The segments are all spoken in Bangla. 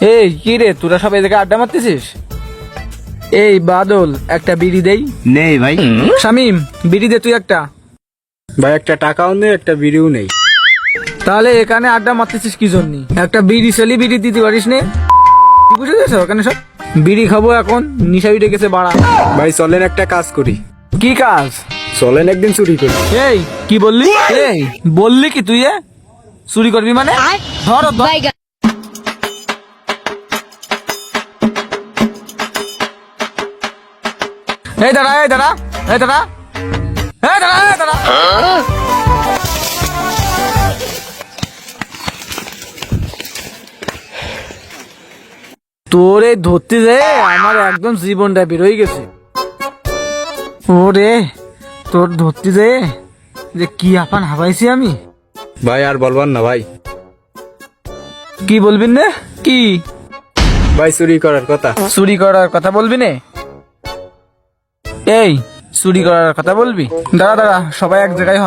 এই কি রে তোরা সব এদিকে আড্ডা মারতেছিস? এই বাদল একটা বিড়ি দেই। নেই ভাই। শামিম বিড়ি দে তুই একটা। ভাই একটা টাকাও নেই একটা বিড়িও নেই। তাহলে এখানে আড্ডা মারতেছিস কি জন্য? একটা বিড়ি সেলি বিড়ি দিতে পারিস নে? কি বুঝে গেছো ওখানে সব? বিড়ি খাব এখন নিশা উঠে গেছে বাড়া। ভাই চলেন একটা কাজ করি। কি কাজ? চলেন একদিন চুরি করি। এই কি বললি? এই বললি কি তুই এ? চুরি করবি মানে? ধর ধর। এই দাঁড়া এই দাঁড়া এই দাঁড়া। এই দাঁড়া এই দাঁড়া। তোর এই ধরতে যে আমার একদম জীবনটা বেরোয় গেছে। ওরে তোর ধরতে যে যে কি আপান হাবাইছি আমি? ভাই আর বলবার না ভাই। কি বলবি না? কি? ভাই চুরি করার কথা। চুরি করার কথা বলবি নে? এই চুরি করার কথা বলবি? দাঁড়া দাঁড়া সবাই এক জায়গায় হ।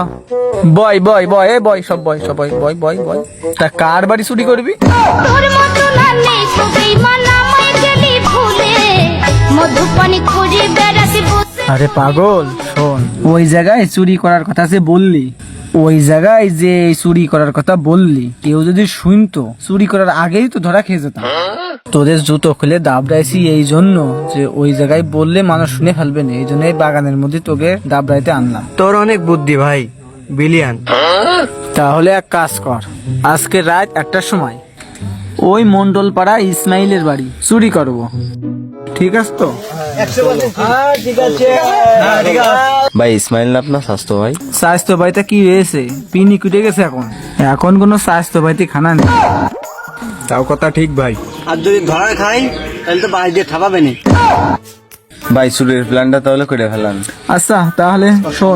বয় বয় বয় এ বয় সব বয় সবাই বয় বয় বয় তা কার বাড়ি চুরি করবি? আরে পাগল শোন ওই জায়গায় চুরি করার কথা যে বললি ওই জায়গায় যে চুরি করার কথা বললি কেউ যদি শুনতো চুরি করার আগেই তো ধরা খেয়ে যেতাম। তোদের জুতো খুলে দাবড়াইছি এই জন্য যে ওই জায়গায় বললে মানুষ শুনে ফেলবে না এই জন্য এই বাগানের মধ্যে তোকে দাবড়াইতে আনলাম। তোর অনেক বুদ্ধি ভাই বিলিয়ান। তাহলে এক কাজ কর আজকে রাত একটার সময় ওই মন্ডল পাড়া ইসমাইলের বাড়ি চুরি করব। ঠিক আছে তো? ভাই ইসমাইল না আপনার স্বাস্থ্য ভাই? স্বাস্থ্য বাড়িতে কি হয়েছে? পিনি কুটে গেছে এখন। এখন কোনো স্বাস্থ্য বাড়িতে খানা নেই। তাও কথা ঠিক ভাই। আর যদি ধরা খাই তাহলে তো বাড়ি দিয়ে ঠাপাবে নি ভাই চুরির প্ল্যানটা তাহলে করে ফেলান। আচ্ছা তাহলে শোন।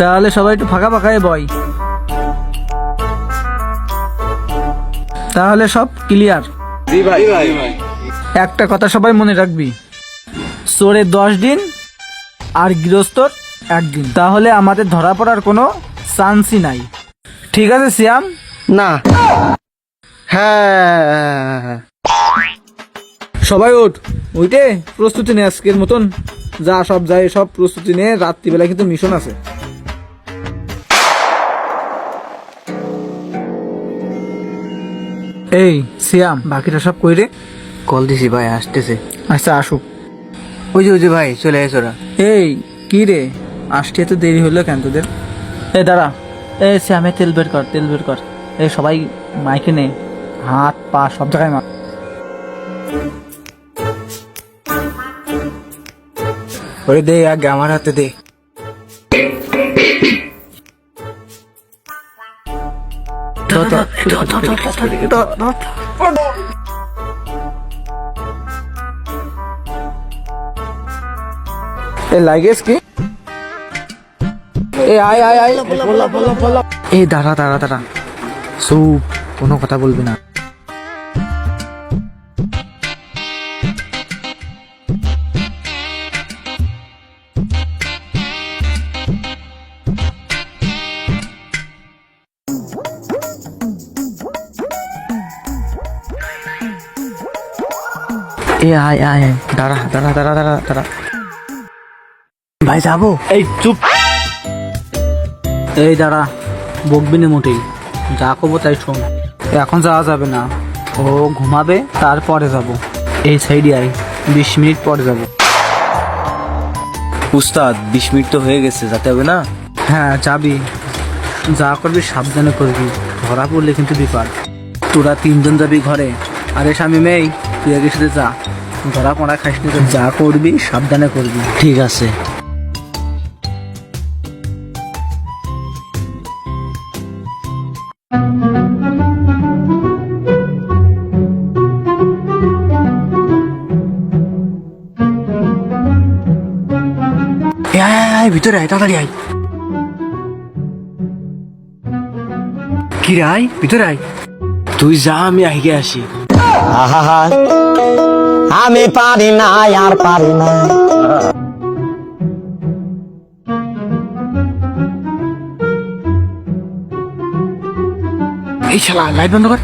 তাহলে সবাই একটু ফাঁকা ফাঁকায় বয়। তাহলে সব ক্লিয়ার জি ভাই। ভাই একটা কথা সবাই মনে রাখবি। চোরের দশ দিন আর গৃহস্থর একদিন তাহলে আমাদের ধরা পড়ার কোনো চান্সই নাই। ঠিক আছে সিয়াম? না। হ্যাঁ। সবাই ওঠ। ওইটে প্রস্তুতি নে আজকের মতন। যা সব যায় সব প্রস্তুতি নে। রাত্রিবেলা কিন্তু মিশন আছে। এই সিয়াম বাকিটা সব কইরে কল দিছি ভাই আসতেছে। আচ্ছা আসুক। ওই যে ওই যে ভাই চলে এসো ওরা। এই কি রে? আসতে এত দেরি হলো কেন তোদের? এই দাঁড়া। এই শ্যামে তেল বের কর তেল বের কর। এই সবাই মাইকে নে। হাত পা সব জায়গায় মার। ওরে দে আগে আমার হাতে দে। এই লাগেজ কি? এ আয় আয় আয়। এ দাঁড়া দাঁড়া দাঁড়া। সু, কোনো কথা বলবি না। এ আয় আয়। দাঁড়া দাঁড়া দাঁড়া দাঁড়া দাঁড়া। ভাই যাব? এই চুপ। এই দাঁড়া। বকবি না মোটেই। যা করব তাই শোন। এখন যাওয়া যাবে না। ও ঘুমাবে তারপরে যাব। এই সাইডে আয়। বিশ মিনিট পরে যাব। উস্তাদ বিশ মিনিট তো হয়ে গেছে যাতে হবে না? হ্যাঁ যাবি। যা করবি সাবধানে করবি। ধরা পড়লে কিন্তু বিপদ। তোরা তিনজন যাবি ঘরে। আরে স্বামী মেয়ে তুই আগে সাথে যা। ধরা পড়া খাইস না তো যা করবি সাবধানে করবি। ঠিক আছে। আয়, ভিতরে আয় তাড়াতাড়ি আয়। কি রে আয় ভিতরে আয়। তুই যা আমি আগে আসি। আহা আমি পারি না আর পারি না এই শালা লাইট বন্ধ কর।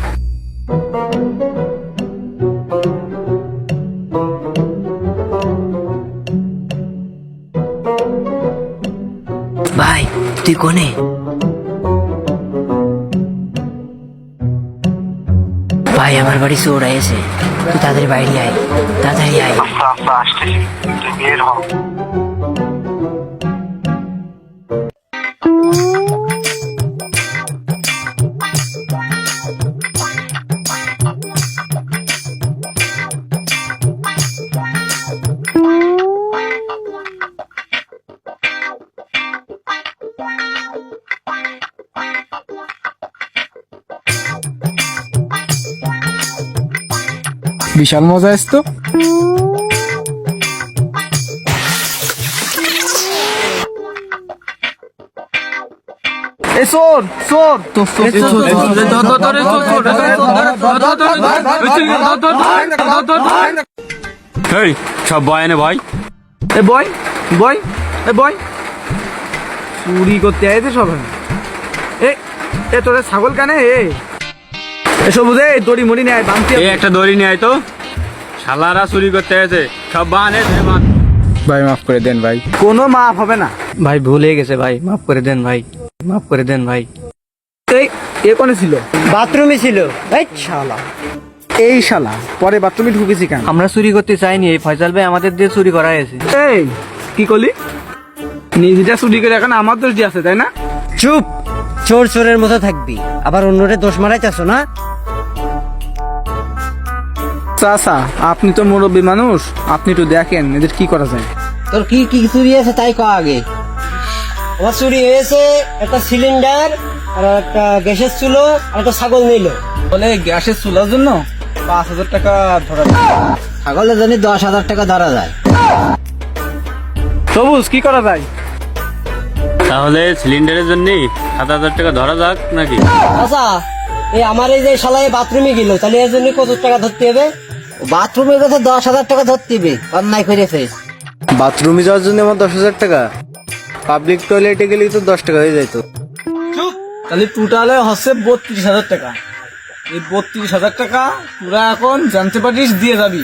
ভাই তুই কোনে? ভাই আমার বাড়ি চোর এসে তুই তাদের বাইরে আয় তাড়াতাড়ি আয়। বিশাল মজা আসতো এ চোর চোর এই সব ভাই এ বয় বয় এ বয় চুরি করতে আইতে সব এ এ ছাগল কানে এ এসব বুঝে দড়ি মড়ি নেয় বানতে এই একটা দড়ি নিয়ে আয় তো। শালারা চুরি করতে আছে সব বাহানে ধরে ভাই মাফ করে দেন ভাই। কোনো মাপ হবে না। ভাই ভুল হয়ে গেছে ভাই মাফ করে দেন ভাই মাফ করে দেন ভাই। এই এ কোনে ছিল? বাথরুমে ছিল। এই শালা। এই শালা পরে বাথরুমে ঢুকেছি কেন? আমরা চুরি করতে চাইনি এই ফয়সাল ভাই আমাদের দিয়ে চুরি করা হয়েছে। এই কি করলি নিজেটা চুরি করে এখন আমার দোষ দিয়ে আছে তাই না? চুপ। চোর চোরের মতো থাকবি। আবার অন্যরে দোষ মারাই চাচ্ছ না? চাচা আপনি তো মুরব্বী মানুষ। আপনি একটু দেখেন এদের কি করা যায়। তোর কি কি চুরি আছে তাই ক আগে। আমার চুরি হয়েছে একটা সিলিন্ডার আর একটা গ্যাসের চুলো আর একটা ছাগল নিল। বলে গ্যাসের চুলার জন্য পাঁচ হাজার টাকা ধরা যায়। ছাগলের জন্য দশ হাজার টাকা ধরা যায়। সবুজ কি করা যায়? তাহলে সিলিন্ডারের জন্য সাত হাজার টাকা ধরা যাক নাকি? আচ্ছা এই আমার এই যে শালায় বাথরুমে গেল তাহলে এর জন্য কত টাকা ধরতে হবে? বাথরুমের কথা দশ হাজার টাকা ধরতে হবে অন্যায় করেছে। বাথরুমে যাওয়ার জন্য আমার দশ হাজার টাকা। পাবলিক টয়লেটে গেলেই তো দশ টাকা হয়ে যেত তাহলে টোটালে হচ্ছে বত্রিশ হাজার টাকা। এই বত্রিশ হাজার টাকা তোরা এখন জানতে পারিস দিয়ে যাবি।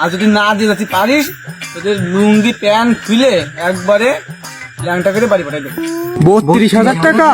আর যদি না দিয়ে যেতে পারিস তোদের লুঙ্গি প্যান্ট খুলে একবারে ল্যাংটা করে বাড়ি পাঠাই দেবো। বত্রিশ হাজার টাকা?